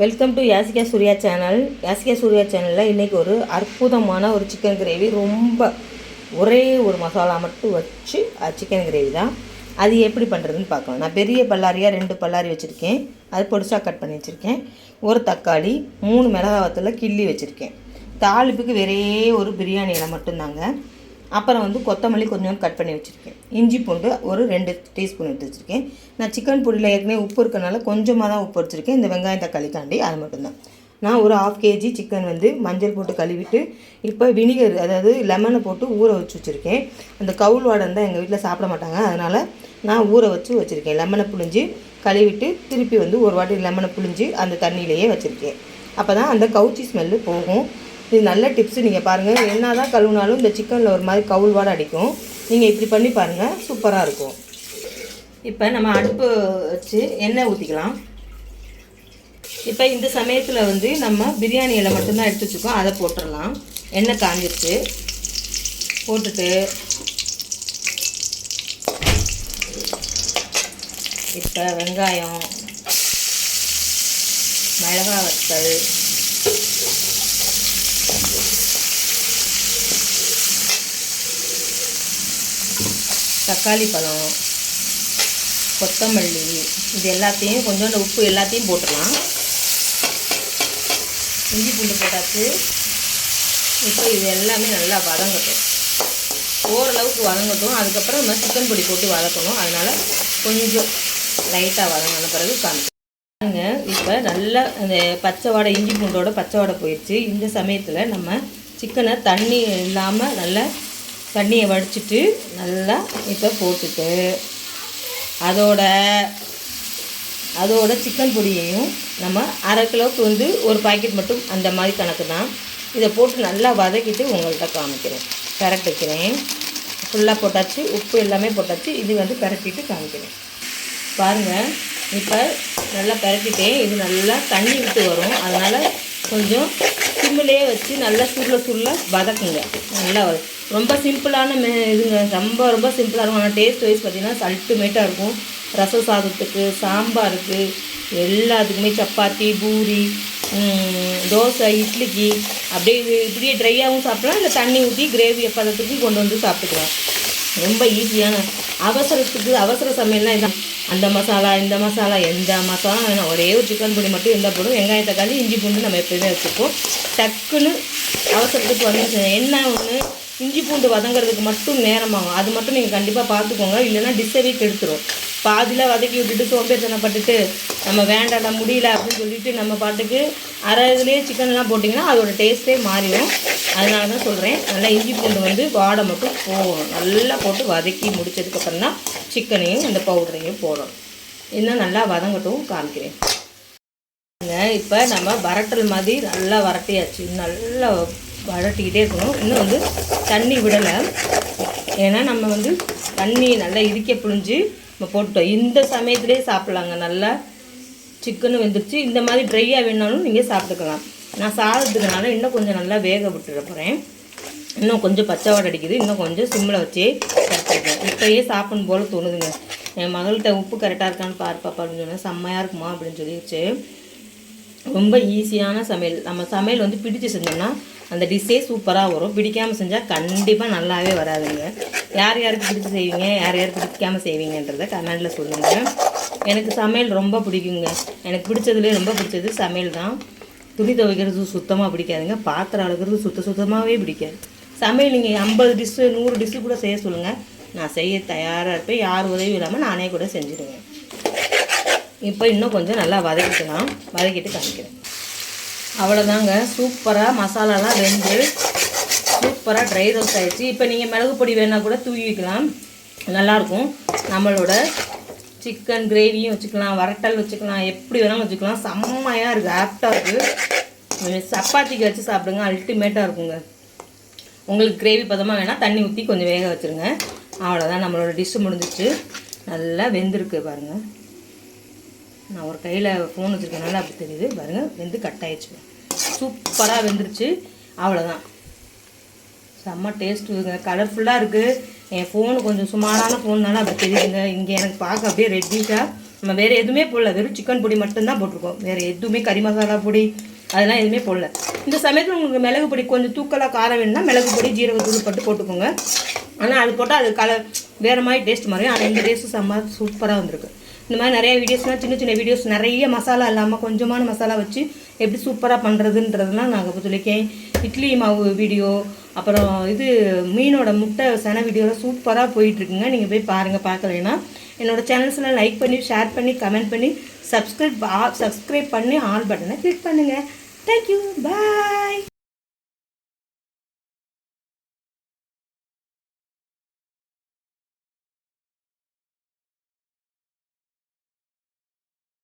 Welcome to Yasika Surya channel Yasika Surya சேனலில் இன்றைக்கி ஒரு அற்புதமான ஒரு சிக்கன் கிரேவி ரொம்ப ஒரே ஒரு மசாலா மட்டும் வச்சு சிக்கன் கிரேவி தான். அது எப்படி பண்ணுறதுன்னு பார்க்கலாம். நான் பெரிய பல்லாரியாக ரெண்டு பல்லாரி வச்சுருக்கேன். அது பொடிசாக கட் பண்ணி வச்சுருக்கேன். ஒரு தக்காளி மூணு மிளகாவத்தில் கிள்ளி வச்சுருக்கேன். தாளிப்புக்கு வெறே ஒரு பிரியாணி இலை மட்டும்தாங்க. அப்புறம் வந்து கொத்தமல்லி கொஞ்சம் கட் பண்ணி வச்சுருக்கேன். இஞ்சி பூண்டு ஒரு ரெண்டு டீஸ்பூன் எடுத்து வச்சுருக்கேன். நான் சிக்கன் பொடியில் ஏற்கனவே உப்பு இருக்கனால கொஞ்சமாக தான் உப்பு வச்சுருக்கேன் இந்த வெங்காயம் தக்காளி தாண்டி அது மட்டும்தான். நான் ஒரு ஆஃப் கேஜி சிக்கன் வந்து மஞ்சள் போட்டு கழுவிட்டு இப்போ வினிகர் அதாவது லெமனை போட்டு ஊற வச்சு வச்சுருக்கேன். அந்த கவுல் வாடன் தான் எங்கள் வீட்டில் சாப்பிட மாட்டாங்க. அதனால் நான் ஊற வச்சு வச்சுருக்கேன். லெமனை புழிஞ்சு கழுவிட்டு திருப்பி வந்து ஒரு வாட்டி லெமனை புழிஞ்சு அந்த தண்ணியிலேயே வச்சுருக்கேன். அப்போ தான் அந்த கவுச்சி ஸ்மெல்லு போகும். இது நல்ல டிப்ஸு நீங்கள் பாருங்கள் என்ன தான் கழுவுனாலும் இந்த சிக்கனில் ஒரு மாதிரி கவுள் வாடை அடிக்கும். நீங்கள் இப்படி பண்ணி பாருங்கள் சூப்பராக இருக்கும். இப்போ நம்ம அடுப்பு வச்சு எண்ணெய் ஊற்றிக்கலாம் இப்போ இந்த சமயத்தில் வந்து நம்ம பிரியாணி இலை மட்டும்தான் எடுத்து வச்சுக்கோம் அதை போட்டுடலாம். எண்ணெய் காஞ்சிருச்சு. போட்டுட்டு இப்போ வெங்காயம் மிளகா வத்தல் தக்காளி பழம் கொத்தமல்லி இது எல்லாத்தையும் கொஞ்சோண்டு உப்பு எல்லாத்தையும் போட்டுடலாம். இஞ்சி பூண்டு போட்டாச்சு. இப்போ இது எல்லாமே நல்லா வதங்கட்டும். ஓரளவுக்கு வதங்கட்டும். அதுக்கப்புறம் நம்ம சிக்கன் பொடி போட்டு வதக்கணும். அதனால் கொஞ்சம் லைட்டாக வதங்கின பிறகு காமிங்க இப்போ நல்லா அந்த பச்சை வாடை இஞ்சி பூண்டோட பச்சை வாடை போயிடுச்சு. இந்த சமயத்தில் நம்ம சிக்கனை தண்ணி இல்லாமல் நல்லா தண்ணியை வடிச்சிட்டு நல்லா இப்போ போட்டுட்டு அதோட அதோட சிக்கன் பொடியையும் நம்ம அரை கிலோவுக்கு வந்து ஒரு பாக்கெட் மட்டும் அந்த மாதிரி கணக்கு தான். இதை போட்டு நல்லா வதக்கிட்டு உங்கள்கிட்ட காமிக்கிறேன். பெரட்டு வைக்கிறேன் ஃபுல்லாக போட்டாச்சு உப்பு எல்லாமே போட்டாச்சு. இது வந்து பரட்டிட்டு காமிக்கிறேன். பாருங்கள் இப்போ நல்லா பரட்டிட்டேன். இது நல்லா தண்ணி விட்டு வரும். அதனால் கொஞ்சம் சிம்மிலே வச்சு நல்லா சுருள சுருள வதக்குங்க. நல்லா ரொம்ப சிம்பிளான மெ இதுங்க. ரொம்ப ரொம்ப சிம்பிளாக இருக்கும். ஆனால் டேஸ்ட் வைஸ் பார்த்தீங்கன்னா அல்டிமேட்டாக இருக்கும். ரச சாதத்துக்கு சாம்பாருக்கு எல்லாத்துக்குமே சப்பாத்தி பூரி தோசை இட்லிக்கு. அப்படியே இப்படியே ட்ரையாகவும் சாப்பிடலாம். இல்லை தண்ணி ஊற்றி கிரேவி பதத்துக்கு கொண்டு வந்து சாப்பிட்டுக்கலாம். ரொம்ப ஈஸியான அவசரத்துக்கு அவசர சமையல்லாம் இதான். அந்த மசாலா இந்த மசாலா எந்த மசாலா வேணாம். ஒரே ஒரு சிக்கன் பொடி மட்டும் இருந்தால் போடும் வெங்காயத்தக்காளி இஞ்சி பூண்டு நம்ம எப்போயுமே வச்சுப்போம். டக்குன்னு அவசரத்துக்கு வந்து என்ன ஒன்று இஞ்சி பூண்டு வதங்குறதுக்கு மட்டும் நேரமாகும். அது மட்டும் நீங்கள் கண்டிப்பாக பார்த்துக்கோங்க இல்லைன்னா டிஸ்ஸவே கெடுத்துரும். பாதியில் வதக்கி விட்டுட்டு சோம்பேறித்தனப்பட்டுட்டு நம்ம வேண்டாம் முடியல அப்படின்னு சொல்லிட்டு நம்ம பாட்டுக்கு அரை இதுலேயே சிக்கன்லாம் போட்டிங்கன்னா அதோட டேஸ்ட்டே மாறிடும். அதனால தான் சொல்கிறேன் நல்லா இஞ்சி பூண்டு வந்து வாடை மட்டும் போகணும். நல்லா போட்டு வதக்கி முடிச்சதுக்கப்புறம் தான் சிக்கனையும் இந்த பவுடரையும் போடணும். இன்னும் நல்லா வதங்கட்டும் காமிக்கிறேன். இப்போ நம்ம வரட்டல் மாதிரி நல்லா வரட்டியாச்சு. நல்லா வரட்டிக்கிட்டே இருக்கணும். இன்னும் வந்து தண்ணி விடலை. ஏன்னா நம்ம வந்து தண்ணி நல்லா இறுக்க புழிஞ்சு நம்ம போட்டுட்டோம். இந்த சமயத்துலேயே சாப்பிட்லாங்க. நல்லா சிக்கனும் வெந்துருச்சு. இந்த மாதிரி ட்ரையாக வேணாலும் நீங்கள் சாப்பிட்டுக்கலாம். நான் சாதத்துக்குனால இன்னும் கொஞ்சம் நல்லா வேக விட்டுட போகிறேன் இன்னும் கொஞ்சம் பச்சை வாடை அடிக்குது. இன்னும் கொஞ்சம் சிம்மில் வச்சே கரெக்டாக இப்போயே சாப்பிடணும் போல் தோணுதுங்க. என் மகள்கிட்ட உப்பு கரெக்டாக இருக்கான்னு பாரு பாப்பா அப்படின்னு சொன்னேன் செம்மையாக இருக்குமா? அப்படின்னு சொல்லிடுச்சு ரொம்ப ஈஸியான சமையல். நம்ம சமையல் வந்து பிடிச்சு செஞ்சோம்னா அந்த டிஷ்ஷே சூப்பராக வரும். பிடிக்காமல் செஞ்சால் கண்டிப்பாக நல்லாவே வராதுங்க. யார் யாருக்கு பிடிச்சி செய்வீங்க? யார் யார் பிடிக்காமல் செய்வீங்கன்றதை கமெண்டில் சொல்லுங்கள் எனக்கு சமையல் ரொம்ப பிடிக்குங்க. எனக்கு பிடிச்சதுலேயே ரொம்ப பிடிச்சது சமையல் தான். துணி துவைக்கிறது சுத்தமாக பிடிக்காதுங்க. பாத்திரம் அழுகிறது சுத்த சுத்தமாகவே பிடிக்காது. சமையல் நீங்கள் ஐம்பது டிஷ்ஷு நூறு டிஷ்ஷு கூட செய்ய சொல்லுங்கள் நான் செய்ய தயாராக இருப்பேன். யார் உதவியும் இல்லாமல் நானே கூட செஞ்சுடுவேன் இப்போ இன்னும் கொஞ்சம் நல்லா வதக்கிக்கலாம். வதக்கிட்டு காமிக்கிறேன். அவ்வளோதாங்க. சூப்பராக மசாலாலாம் வெந்து சூப்பராக ட்ரை ரோஸ்ட் ஆயிடுச்சு. இப்போ நீங்கள் மிளகு பொடி வேணால் கூட தூவி வைக்கலாம். நல்லாயிருக்கும். நம்மளோட சிக்கன் கிரேவியும் வச்சுக்கலாம். வரட்டல் வச்சுக்கலாம். எப்படி வேணாலும் வச்சுக்கலாம். செம்மையாக இருக்குது ஆப்டாக இருக்குது சப்பாத்திக்கு வச்சு சாப்பிடுங்க. அல்டிமேட்டாக இருக்குங்க. உங்களுக்கு கிரேவி பதமாக வேணால் தண்ணி ஊற்றி கொஞ்சம் வேக வச்சுருங்க. அவ்வளோதான். நம்மளோட டிஷ்ஷு முடிஞ்சிச்சு. நல்லா வெந்திருக்கு பாருங்கள் நான் ஒரு கையில் ஃபோன் வச்சுருக்கனால அப்படி தெரியுது. பாருங்கள் வெந்து கட் ஆகிடுச்சு சூப்பராக வெந்துருச்சு. அவ்வளோதான் செம்ம டேஸ்ட்டுங்க கலர்ஃபுல்லாக இருக்குது என் ஃபோனு கொஞ்சம் சுமாரான ஃபோன்னால அப்படி தெரியுதுங்க. இங்கே எனக்கு பார்க்க அப்படியே ரெட்டிஷாக நம்ம வேறு எதுவுமே போடல. வெறும் சிக்கன் பொடி மட்டும்தான் போட்டிருக்கோம். வேறு எதுவுமே கறி மசாலா பொடி அதெல்லாம் எதுவுமே போடல. இந்த சமயத்தில் உங்களுக்கு மிளகு பொடி கொஞ்சம் தூக்கலாக காரம் வேணும்னா மிளகு பொடி ஜீரகத்தூள் போட்டு போட்டுக்கோங்க. ஆனால் அது போட்டால் அது கலர் வேறு மாதிரி டேஸ்ட் மாதிரி ஆனால் இந்த டேஸ்ட்டு செம்ம சூப்பராக வந்திருக்கு. இந்த மாதிரி நிறைய வீடியோஸ்னால் சின்ன சின்ன வீடியோஸ் நிறைய மசாலா இல்லாமல் கொஞ்சமான மசாலா வச்சு எப்படி சூப்பராக பண்ணுறதுன்றதுலாம் நாங்கள் இப்போ சொல்லியிருக்கேன். இட்லி மாவு வீடியோ அப்புறம் இது மீனோட முட்டை சன வீடியோலாம் சூப்பராக போயிட்டுருக்குங்க. நீங்கள் போய் பாருங்கள் பார்க்கலைன்னா. என்னோடய சேனல்ஸ்லாம் லைக் பண்ணி ஷேர் பண்ணி கமெண்ட் பண்ணி சப்ஸ்கிரைப் சப்ஸ்கிரைப் பண்ணி ஆல் பட்டனை கிளிக் பண்ணுங்கள் தேங்க்யூ பாய்